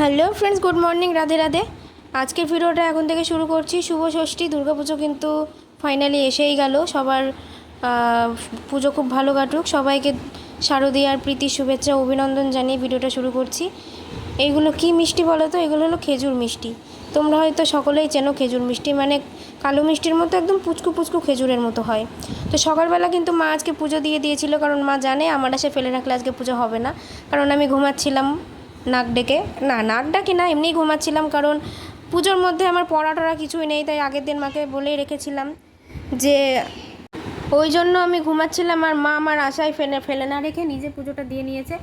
Hello friends, good morning, Radhe Radhe. আজকের ভিডিওটা এখন থেকে শুরু করছি। শুভ ষষ্ঠী, দুর্গাপুজো কিন্তু ফাইনালি এসেই গেল। সবার পুজো খুব ভালো কাটুক। সবাইকে শারদীয়ার প্রীতি শুভেচ্ছা, অভিনন্দন জানিয়ে ভিডিওটা শুরু করছি। এইগুলো কি মিষ্টি বলো তো? এগুলো হলো খেজুর মিষ্টি। তোমরা হয়তো সকলেই চেনো খেজুর মিষ্টি। মানে কালো মিষ্টির মতো একদম পুচকু পুচকু খেজুরের মতো হয়। তো সকালবেলা কিন্তু মা আজকে পুজো দিয়ে দিয়েছিল। কারণ মা জানে আমার আসে ফেলে রাখলে আজকে পুজো হবে না। কারণ আমি ঘুমাচ্ছিলাম নাক ডেকে, না, নাক ডাকি না, এমনিই ঘুমাচ্ছিলাম কারণ পুজোর মধ্যে আমার পড়া টড়া কিছুই নেই, তাই আগের দিন মাকে বলেই রেখেছিলাম যে ওই জন্য আমি ঘুমাচ্ছিলাম আর মা আমার আশায় ফেলে ফেলে না রেখে নিজে পুজোটা দিয়ে নিয়েছে।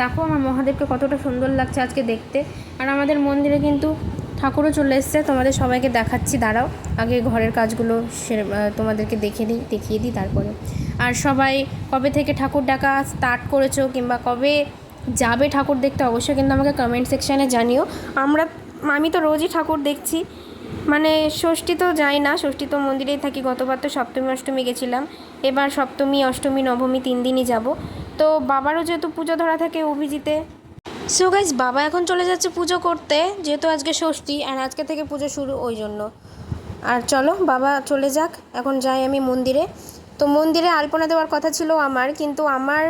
দেখো আমার মহাদেবকে কতটা সুন্দর লাগছে আজকে দেখতে। আর আমাদের মন্দিরে কিন্তু ঠাকুরও চলে এসছে, তোমাদের সবাইকে দেখাচ্ছি, দাঁড়াও, আগে ঘরের কাজগুলো সেরে তোমাদেরকে দেখে দিই দেখিয়ে দিই তারপরে। আর সবাই কবে থেকে ঠাকুর ডাকা স্টার্ট করেছ কিংবা কবে যাবে ঠাকুর দেখতে অবশ্যই কিন্তু আমাকে কমেন্ট সেকশানে জানিও। আমরা, আমি তো রোজই ঠাকুর দেখছি। মানে ষষ্ঠী তো যাই না, ষষ্ঠী তো মন্দিরেই থাকি, গতবার তো সপ্তমী, অষ্টমী গেছিলাম। এবার সপ্তমী, অষ্টমী, নবমী তিন দিনই যাব। তো বাবারও যেহেতু পুজো ধরা থাকে অভিজিতে। সো গাইজ বাবা এখন চলে যাচ্ছে পুজো করতে, যেহেতু আজকে ষষ্ঠী আর আজকে থেকে পুজো শুরু ওই জন্য। আর চলো, বাবা চলে যাক, এখন যাই আমি মন্দিরে। তো মন্দিরে আলপনা দেওয়ার কথা ছিল আমার, কিন্তু আমার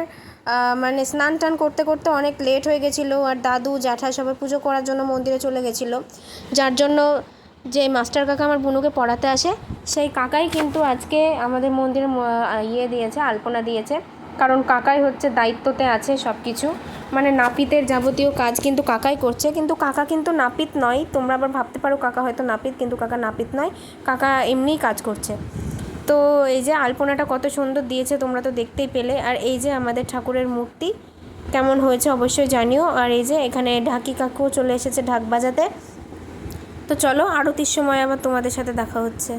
মানে স্নান টান করতে করতে অনেক লেট হয়ে গেছিল আর দাদু, জ্যাঠা সবাই পুজো করার জন্য মন্দিরে চলে গেছিল। যার জন্য যে মাস্টার কাকা আমার বুনুকে পড়াতে আসে, সেই কাকাই কিন্তু আজকে আমাদের মন্দিরে ইয়ে দিয়েছে, আলপনা দিয়েছে। কারণ কাকাই হচ্ছে দায়িত্বতে আছে সব কিছু মানে নাপিতের যাবতীয় কাজ কিন্তু কাকাই করছে, কিন্তু কাকা কিন্তু নাপিত নয়। তোমরা আবার ভাবতে পারো, কাকা হয়তো নাপিত, কিন্তু কাকা নাপিত নয়। কাকা এমনিই কাজ করছে। তো এই যে আলপনাটা কত সুন্দর দিয়েছে, তোমরা তো দেখতেই পেলে। আর এই যে আমাদের ঠাকুরের মূর্তি, কেমন হয়েছে অবশ্যই জানিও। আর এই যে এখানে ঢাকি কাকু চলে এসেছে ঢাক বাজাতে। তো চলো আরতির সময় আবার তোমাদের সাথে দেখা হচ্ছে।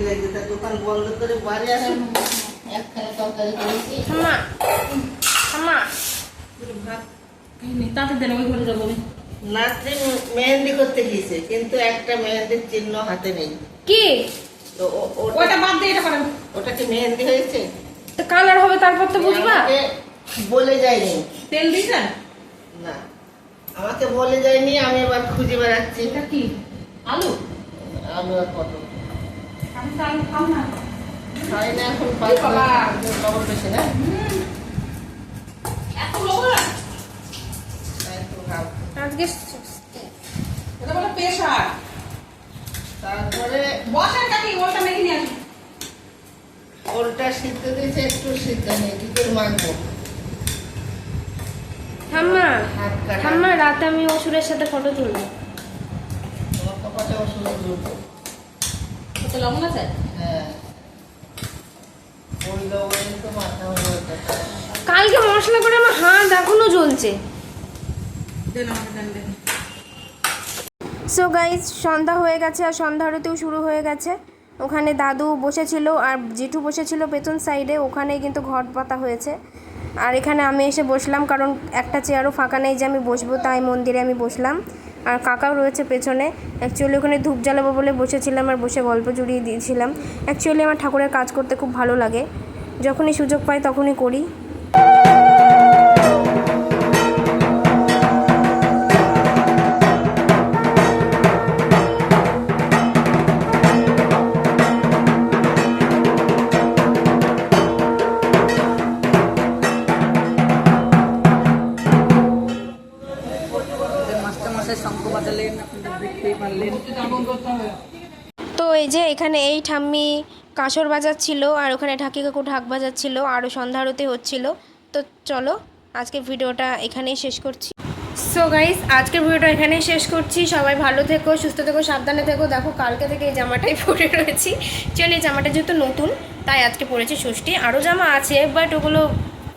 লেগে তা দোকান বন্ধ করে বাড়ি আসে একখানে তরকারি করেছি মা মা তাতে দেন ওই ঘরে যাব নাচতে মেহেন্দি করতে গিয়েছে কিন্তু একটা মেহেন্দির চিহ্ন হাতে নেই। কি? তো ও- ওটা ওইটা বাদ দিয়ে এটা করেন। ওটা কি মেহেন্দি হয়েছে? তো কালার হবে তারপর তো বুঝবা। আমাকে বলে যায়নি। তেল দিয়েছেন? না আমাকে বলে যায়নি আমি এবার খুঁজে বেড়াচ্ছি। এটা কি? আলু? আলু আর পটল। আজকে এটা বলে প্রেশার তারপরে বসেন কাকি ওটা মেখে নিয়ে আসুন ওলটা সিদ্ধ দিয়েছে একটু সিদ্ধ নেই কি করে মাখবো? ঠাম্মা ঠাম্মা রাতে আমি অসুরের সাথে ফটো তুলবো। তোমার কপালে জুটবো ওতে লবণ আছে? হ্যাঁ। হয়ে। কালকে মশলা করে আমার হাত এখনও জ্বলছে। দেন আমাকে দেন দেন সো গাইজ সন্ধ্যা হয়ে গেছে আর সন্ধ্যা আরতিও শুরু হয়ে গেছে। ওখানে দাদু বসেছিল আর জেঠু বসেছিল পেছন সাইডে ওখানেই কিন্তু ঘট পাতা হয়েছে। আর এখানে আমি এসে বসলাম কারণ একটা চেয়ারও ফাঁকা নেই যে আমি বসবো তাই মন্দিরে আমি বসলাম। আর কাকাও রয়েছে পেছনে। অ্যাকচুয়ালি ওখানে ধূপ জ্বালাবো বলে বসেছিলাম আর বসে গল্প জুড়িয়ে দিয়েছিলাম। অ্যাকচুয়ালি আমার ঠাকুরের কাজ করতে খুব ভালো লাগে। যখনই সুযোগ পাই তখনই করি। শঙ্খ বাজালেন তো এই যে এখানে এই ঠাম্মি কাঁসর বাজাচ্ছিল আর ওখানে ঢাকি কাকু ঢাক বাজাচ্ছিল আরও সন্ধ্যারতি হচ্ছিল। তো চলো আজকে ভিডিওটা এখানেই শেষ করছি। সো গাইস আজকের ভিডিওটা এখানেই শেষ করছি। সবাই ভালো থেকো সুস্থ থেকো সাবধানে থেকো। দেখো কালকে থেকে এই জামাটাই পরে রয়েছি। চলে এই জামাটা যেহেতু নতুন তাই আজকে পরেছি ষষ্ঠী। আরও জামা আছে বাট ওগুলো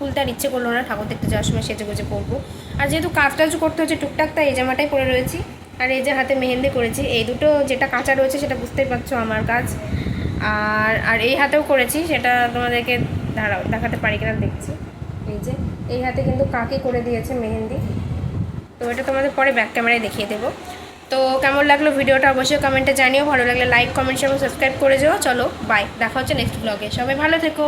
খুলতে আর ইচ্ছে করল না, ঠাকুর দেখতে যাওয়ার সময় সেজে গুজে পরবো। আর যেহেতু কাজ টাজ করতে হচ্ছে টুকটাক, তাই এই জামাটাই পরে রয়েছি। আর এই যে হাতে মেহেন্দি করেছি, এই দুটো যেটা কাঁচা রয়েছে সেটা বুঝতেই পারছ আমার কাজ। আর আর এই হাতেও করেছি, সেটা তোমাদেরকে দাঁড়াও দেখাতে পারি কিনা দেখছি। এই যে, এই হাতে কিন্তু কাকে করে দিয়েছে মেহেন্দি। তো এটা তোমাদের পরে ব্যাক ক্যামেরায় দেখিয়ে দেবো। তো কেমন লাগল ভিডিওটা অবশ্যই কমেন্টে জানিও। ভালো লাগলে লাইক কমেন্ট এবং সাবস্ক্রাইব করে যাও। চলো বাই দেখা হচ্ছে নেক্সট ব্লগে সবাই ভালো থেকো।